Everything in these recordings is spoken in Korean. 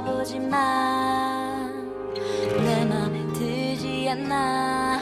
물어보지만 내 맘에 들지 않나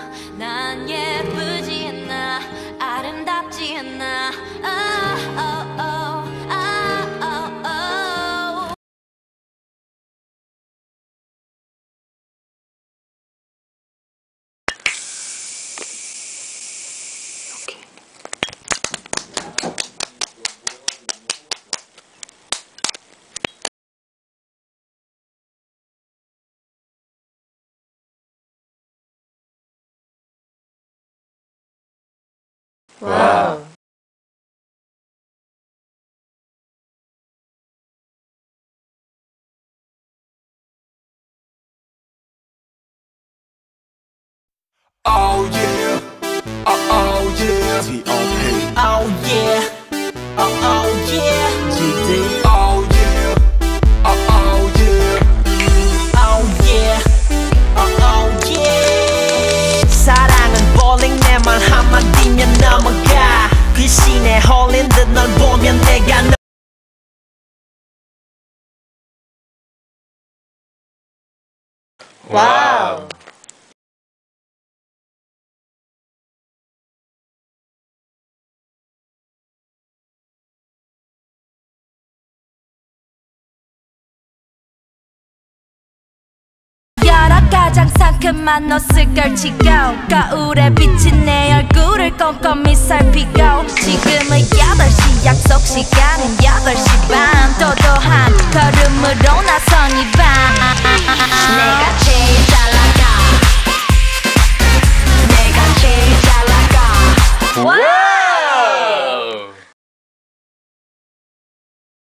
와우. Oh yeah, oh, oh yeah, 와우. 가장 상큼한 옷을 걸치고 거울에 비친 내 얼굴을 꼼꼼히 살피고. 지금은 8시 약속 시간은 8시 반